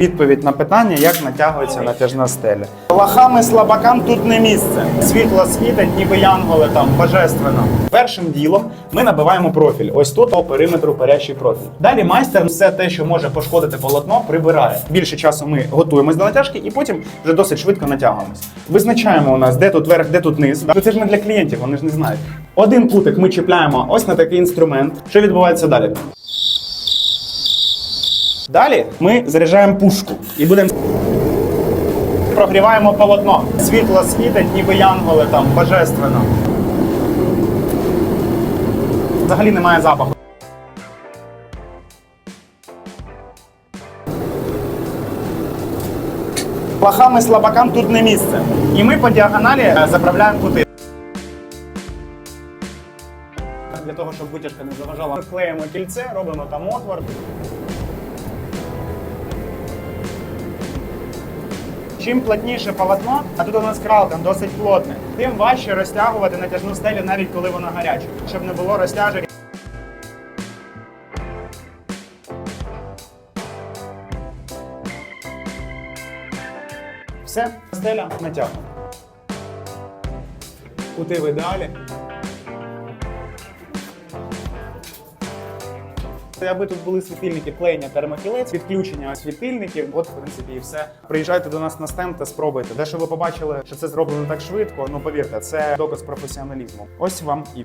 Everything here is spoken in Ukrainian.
Відповідь на питання, як натягується натяжна стеля. Лохам і слабакам тут не місце. Світло світить, ніби янголи там божественно. Першим ділом ми набиваємо профіль. Ось тут по периметру парящий профіль. Далі майстер все те, що може пошкодити полотно, прибирає. Більше часу ми готуємось до натяжки і потім вже досить швидко натягуємось. Визначаємо у нас, де тут верх, де тут низ. Ну, Це ж ми для клієнтів, вони ж не знають. Один кутик ми чіпляємо ось на такий інструмент. Що відбувається далі? Далі ми заряджаємо пушку і будемо прогріваємо полотно. Світло світить, ніби янголи там божественно. Взагалі немає запаху. Плахам і слабакам тут не місце. І ми по діагоналі е, заправляємо кути. Для того, щоб витяжка не заважала, клеїмо кільце, робимо там отвор. Чим плотніше полотно, а тут у нас кралка досить плотне, тим важче розтягувати натяжну стелю, навіть коли вона гаряча, щоб не було розтяжок. Все, стеля натягнута. Кути в ідеалі. Аби тут були світильники клеєння термокілець, відключення світильників, от в принципі і все. Приїжджайте до нас на стенд та спробуйте. Де що ви побачили, що це зроблено так швидко, ну повірте, це доказ професіоналізму. Ось вам і.